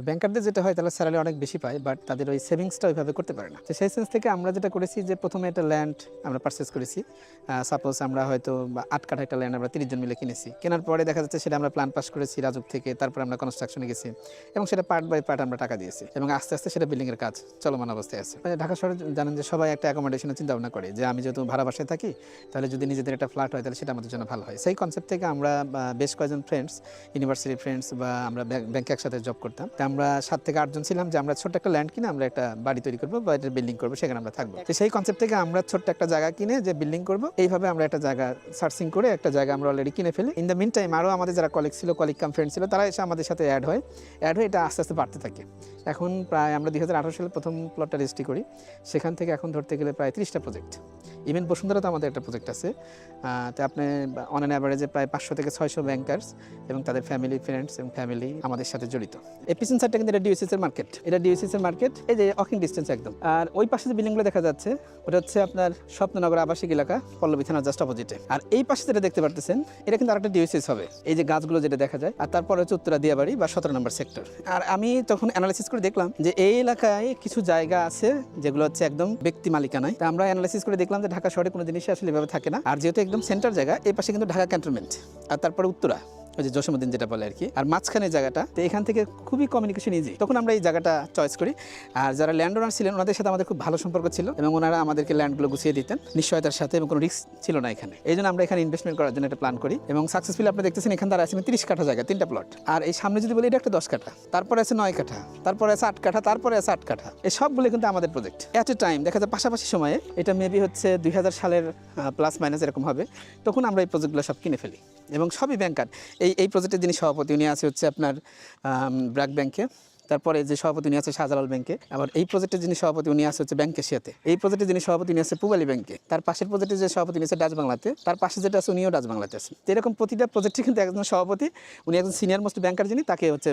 ব্যাংকারদের যেটা হয় তাহলে স্যালারি অনেক বেশি পায় বাট তাদের ওই সেভিংসটা ওইভাবে করতে পারে না। তো সেই সেন্স থেকে আমরা যেটা করেছি যে, প্রথমে একটা ল্যান্ড আমরা পারচেস করেছি। সাপোজ আমরা হয়তো আট কাঠা একটা ল্যান্ড আমরা তিরিশ জন মিলে কিনেছি। কেনার পরে দেখা যাচ্ছে সেটা আমরা প্ল্যান পাস করেছি রাজুক থেকে, তারপর আমরা কনস্ট্রাকশনে গেছি এবং সেটা পার্ট বাই পার্ট আমরা টাকা দিয়েছি এবং আস্তে আস্তে সেটা বিল্ডিংয়ের কাজ চলমান অবস্থায় আছে। মানে ঢাকা শহরে জানেন যে, সবাই একটা অ্যাকোমোডেশনের চিন্তা ভাবনা করে যে, আমি যেহেতু ভাড়া বাসায় থাকি, তাহলে যদি নিজেদের একটা ফ্ল্যাট হয়, তাহলে সেটা আমাদের জন্য ভালো হয়। সেই কনসেপ্ট থেকে আমরা বেশ কয়েকজন ফ্রেন্ডস ইউনিভার্সিটি ফ্রেন্ডস বা আমরা ব্যাংক- একসাথে জব করতাম। আমরা সাত থেকে আটজন ছিলাম যে আমরা ছোট্ট একটা ল্যান্ড কিনে আমরা একটা বাড়ি তৈরি করব বা একটা বিল্ডিং করব, সেখানে আমরা থাকব। তো সেই কনসেপ্ট থেকে আমরা ছোট্ট একটা জায়গা কিনে যে বিল্ডিং করব, এইভাবে আমরা একটা জায়গা সার্চিং করে একটা জায়গা আমরা অলরেডি কিনে ফেলি। ইন দ্য মিন টাইম আরও আমাদের যারা কলিগ ছিল কলিগ কাম ফ্রেন্ড ছিল, তারা এসে আমাদের সাথে অ্যাড হয়। অ্যাড হয়ে এটা আস্তে আস্তে বাড়তে থাকে। এখন প্রায় আমরা দু হাজার আঠারো সালে প্রথম প্লটটা রেজিস্ট্রি করি। সেখান থেকে এখন ধরতে গেলে প্রায় ত্রিশটা প্রজেক্ট ইভেন বসুন্ধরা তো আমাদের একটা প্রজেক্ট আছে। তো আপনি অন অ্যান অ্যাভারেজে প্রায় পাঁচশো থেকে ছয়শো ব্যাংকার্স এবং তাদের ফ্যামিলি ফ্রেন্ডস এবং ফ্যামিলি আমাদের সাথে জড়িত। এপিসেন সাইডটা কিন্তু এটা এর মার্কেট এটা এর মার্কেট এই যে একদম। আর ওই পাশে যে দেখা যাচ্ছে, ওটা হচ্ছে আপনার স্বপ্ননগর আবাসিক এলাকা, পল্লবী থানার জাস্ট অপোজিটে আর এই পাশে যেটা দেখতে পারতেছেন, এটা কিন্তু আরেকটা হবে। এই যে গাছগুলো যেটা দেখা যায়, আর তারপরে হচ্ছে উত্তরা দিয়াবাড়ি বা সতেরো নম্বর সেক্টর আর আমি তখন অ্যানালাইসিস করে দেখলাম যে এই এলাকায় কিছু জায়গা আছে, যেগুলো হচ্ছে একদম ব্যক্তি মালিকানায়। তা আমরা অ্যানালাইসিস করে দেখলাম যে ঢাকা শহরে কোনো জিনিসই আসলে এভাবে থাকে না। আর যেহেতু একদম সেন্টার জায়গা, এই পাশে কিন্তু ঢাকা ক্যান্টনমেন্ট আর তারপরে উত্তরা। ওই যে জসীমুদ্দিন যেটা বলে আর কি। আর মাঝখানে জায়গাটা, তো এখান থেকে খুবই কমিউনিকেশন ইজি তখন আমরা এই জায়গাটা চয়েস করি। আর যারা ল্যান্ড ওনার ছিলেন, ওনাদের সাথে আমাদের খুব ভালো সম্পর্ক ছিল এবং ওনারা আমাদেরকে ল্যান্ডগুলো গুছিয়ে দিতেন। নিশ্চয়তার সাথে এবং কোনো রিস্ক ছিল না এখানে। এই জন্য আমরা এখানে ইনভেস্টমেন্ট করার জন্য একটা প্ল্যান করি। এবং সাকসেসফুলি আপনি দেখতেছেন, এখান দ্বারা আছে তিরিশ কাঠা জায়গা, তিনটা প্লট আর এই সামনে যদি বলি, এটা একটা দশ কাঠা। তারপরে আছে নয় কাঠা। তারপরে আছে আট কাঠা। তারপরে আছে আট কাঠা। এই সবগুলো কিন্তু আমাদের প্রজেক্ট অ্যাট এ টাইম দেখা যায় পাশাপাশি সময়ে, এটা মেবি হচ্ছে দুই হাজার সালের প্লাস মাইনাস এরকম হবে। তখন আমরা এই প্রজেক্টগুলো সব কিনে ফেলি। এবং সবই ব্যাংকার এই এই প্রজেক্টের যিনি সভাপতি উনি আছে হচ্ছে আপনার ব্র্যাক ব্যাংকে। তারপরে যে সভাপতি উনি আছে শাহজালাল ব্যাংকে, আবার এই প্রজেক্টের যিনি সভাপতি উনি আছে হচ্ছে ব্যাংক এশিয়াতে। এই প্রজেক্টের যিনি সভাপতি উনি আছে পুবালি ব্যাংকে। তার পাশের প্রজেক্টের যে সভাপতি উনি আছে ডাচ বাংলাতে, তার পাশে যেটা আছে উনিও ডাচ বাংলাতে আছে এরকম প্রতিটা প্রজেক্টে কিন্তু একজন সভাপতি, উনি একজন সিনিয়র মোস্ট ব্যাংকার যিনি, তাকে হচ্ছে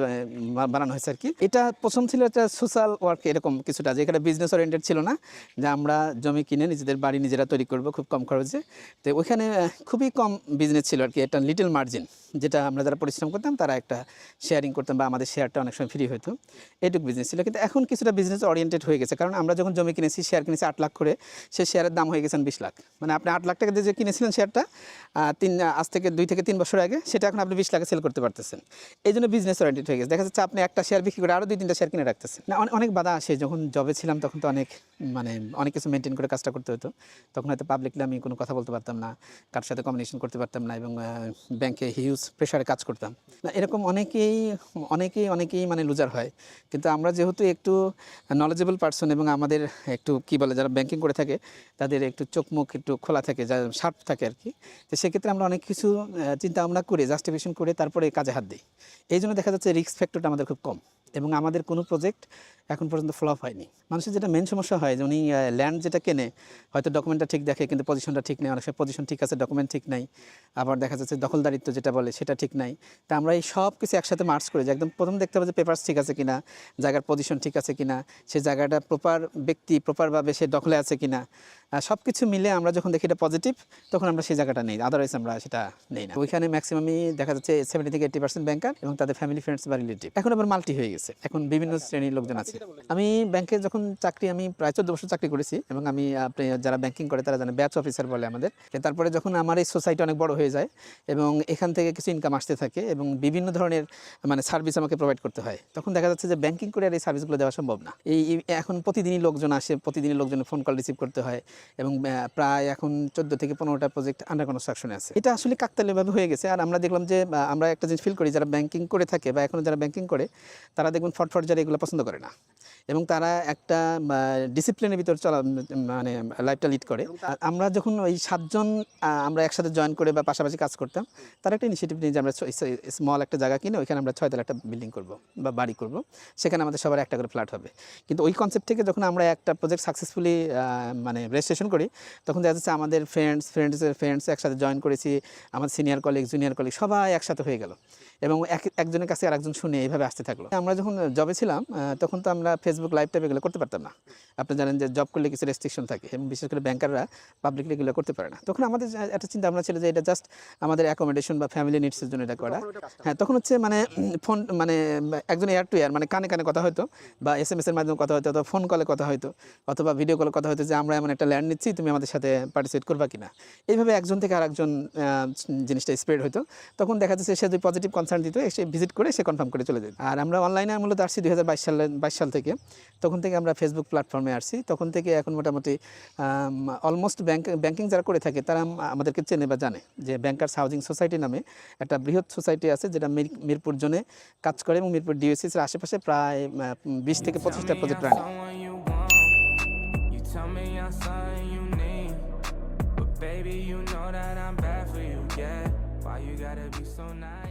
বানানো হয়েছে আর কি। এটা প্রথম ছিল একটা সোশ্যাল ওয়ার্ক এরকম কিছুটা, যে এখানে বিজনেস ওরিয়েন্টেড ছিল না, যে আমরা জমি কিনে নিজেদের বাড়ি নিজেরা তৈরি করব খুব কম খরচে। তো ওইখানে খুবই কম বিজনেস ছিল আর কি, একটা লিটল মার্জিন যেটা আমরা যারা পরিশ্রম করতাম, তারা একটা শেয়ারিং করতাম বা আমাদের শেয়ারটা অনেক সময় ফ্রি হতো। এইটুকু বিজনেস ছিল। কিন্তু এখন কিছুটা বিজনেস ওরিয়েন্টেড হয়ে গেছে। কারণ আমরা যখন জমি কিনেছি শেয়ার কিনেছি আট লাখ করে সেই শেয়ারের দাম হয়ে গেছেন বিশ লাখ। মানে আপনি আট লাখ টাকা দিয়ে যে কিনেছিলেন শেয়ারটা তিন, আজ থেকে দুই থেকে তিন বছর আগে, সেটা এখন আপনি বিশ লাখে সেল করতে পারতেছেন। এই জন্য বিজনেস ওরিয়েন্টেড হয়ে গেছে। দেখা যাচ্ছে আপনি একটা শেয়ার বিক্রি করে আরও দুই তিনটা শেয়ার কিনে রাখতেছেন। না অনেক বাধা আসে। যখন জবে ছিলাম, তখন তো অনেক মানে অনেক কিছু মেনটেন করে কাজটা করতে হতো। তখন হয়তো পাবলিকলি আমি কোনো কথা বলতে পারতাম না কার সাথে কমিউনিকেশন করতে পারতাম না এবং ব্যাংকে হিউজ প্রেশারে কাজ করতাম। না, এরকম অনেকেই অনেকেই অনেকেই মানে লুজার হয়। কিন্তু আমরা যেহেতু একটু নলেজেবল পার্সন এবং আমাদের একটু, কি বলে, যারা ব্যাংকিং করে থাকে, তাদের একটু চোখ মুখ একটু খোলা থাকে, যা শার্প থাকে আর কি। তো সেক্ষেত্রে আমরা অনেক কিছু চিন্তা ভাবনা করে জাস্টিফিকেশন করে তারপরে কাজে হাত দিই। এই জন্য দেখা যাচ্ছে রিস্ক ফ্যাক্টরটা আমাদের খুব কম। এবং আমাদের কোনো প্রজেক্ট এখন পর্যন্ত ফ্লপ হয়নি। মানুষের যেটা মেন সমস্যা হয় যে উনি ল্যান্ড যেটা কেনে, হয়তো ডকুমেন্টটা ঠিক দেখে, কিন্তু পজিশনটা ঠিক নেই। অনেক সময় পজিশন ঠিক আছে ডকুমেন্ট ঠিক নাই। আবার দেখা যাচ্ছে দখলদারিত্ব যেটা বলে, সেটা ঠিক নাই। তা আমরা এই সব কিছু একসাথে মার্চ করে যে একদম প্রথম দেখতে হবে যে পেপার্স ঠিক আছে কিনা, জায়গার পজিশন ঠিক আছে কিনা, সে জায়গাটা প্রপার ব্যক্তি প্রপারভাবে সে দখলে আছে কিনা। সব কিছু মিলে আমরা যখন দেখি এটা পজিটিভ তখন আমরা সেই জায়গাটা নেই। আদারওয়াইজ আমরা সেটা নেই না। ওইখানে ম্যাক্সিমামই দেখা যাচ্ছে সেভেন্টি থেকে এইটি পার্সেন্ট ব্যাংকার এবং তাদের ফ্যামিলি ফ্রেন্ডস বা রিলেটিভ এখন আবার মাল্টি হয়ে গেছে। এখন বিভিন্ন শ্রেণির লোকজন আছে। আমি ব্যাংকে যখন চাকরি আমি প্রায় চোদ্দ বছর চাকরি করেছি এবং আমি আপনি যারা ব্যাংকিং করে তারা জানে ব্যাচ অফিসার বলে আমাদের। তারপরে যখন আমার এই সোসাইটি অনেক বড় হয়ে যায় এবং এখান থেকে কিছু ইনকাম আসতে থাকে এবং বিভিন্ন ধরনের মানে সার্ভিস আমাকে প্রোভাইড করতে হয় তখন দেখা যাচ্ছে যে ব্যাংকিং করে আর এই সার্ভিসগুলো দেওয়া সম্ভব না। এই এখন প্রতিদিনই লোকজন আসে প্রতিদিনই লোকজনের ফোন কল রিসিভ করতে হয় এবং প্রায় এখন চোদ্দ থেকে পনেরোটা প্রজেক্ট আন্ডার কনস্ট্রাকশনে আছে। এটা আসলে কাকতালীয়ভাবে হয়ে গেছে। আর আমরা দেখলাম যে আমরা একটা জিনিস ফিল করি যারা ব্যাংকিং করে থাকে বা এখন যারা ব্যাংকিং করে তারা দেখবেন ফটফট যারা এগুলো পছন্দ করে না। এবং তারা একটা ডিসিপ্লিনের ভিতর চলা মানে লাইফটা লিড করে। আমরা যখন ওই সাতজন আমরা একসাথে জয়েন করে বা পাশাপাশি কাজ করতাম তারা একটা ইনিশিয়েটিভ নিয়ে যে আমরা স্মল একটা জায়গা কিনে ওইখানে আমরা ছয়তলা একটা বিল্ডিং করব বা বাড়ি করব। সেখানে আমাদের সবার একটা করে ফ্ল্যাট হবে। কিন্তু ওই কনসেপ্ট থেকে যখন আমরা একটা প্রজেক্ট সাকসেসফুলি মানে রেজিস্ট্রেশন করি তখন দেখা যাচ্ছে আমাদের ফ্রেন্ডস ফ্রেন্ডসের ফ্রেন্ডস একসাথে জয়েন করেছি আমাদের সিনিয়র কলিগ জুনিয়র কলিগ সবাই একসাথে হয়ে গেল। এবং এক একজনের কাছে আরেকজন শুনে এইভাবে আসতে থাকল। আমরা যখন জবে ছিলাম তখন তো আমরা ফেসবুক লাইভ টাইপ এগুলো করতে পারতাম না। আপনি জানেন যে জব করলে কিছু রেস্ট্রিকশন থাকে এবং বিশেষ করে ব্যাংকাররা পাবলিকলি এগুলো করতে পারে না। তখন আমাদের একটা চিন্তা ভাবনা ছিল যে এটা জাস্ট আমাদের অ্যাকোমোডেশন বা ফ্যামিলি নিডসের জন্য এটা করা। হ্যাঁ তখন হচ্ছে মানে ফোন মানে একজন এয়ার টু এয়ার মানে কানে কানে কথা হতো বা এস এম এস এর মাধ্যমে কথা হতো অথবা ফোন কলে কথা হতো অথবা ভিডিও কলে কথা হতো যে আমরা এমন একটা ল্যান্ড নিচ্ছি তুমি আমাদের সাথে পার্টিসিপেট করবা কিনা। এইভাবে একজন থেকে আরেকজন জিনিসটা স্প্রেড হতো তখন দেখা যাচ্ছে সে যদি পজিটিভ কনসার্ন দিত সে ভিজিট করে সে কনফার্ম করে চলে যেত। আর আমরা অনলাইনে মূলত আসছি দুই হাজার বাইশ সালে বাইশ সাল থেকে। তখন থেকে আমরা ফেসবুক প্ল্যাটফর্মে আসছি। তখন থেকে এখন মোটামুটি অলমোস্ট ব্যাংক ব্যাংকিং যারা করে থাকে তারা আমাদেরকে চেনে বা জানে যে ব্যাংকার্স হাউজিং সোসাইটি নামে একটা বৃহৎ সোসাইটি আছে যেটা মির- মিরপুর জোনে কাজ করে এবং মিরপুর ডিওসিসের আশেপাশে প্রায় বিশ থেকে পঁচিশটা প্রজেক্ট রানি baby, you know that I'm bad for you, yeah. Why you gotta be so nice?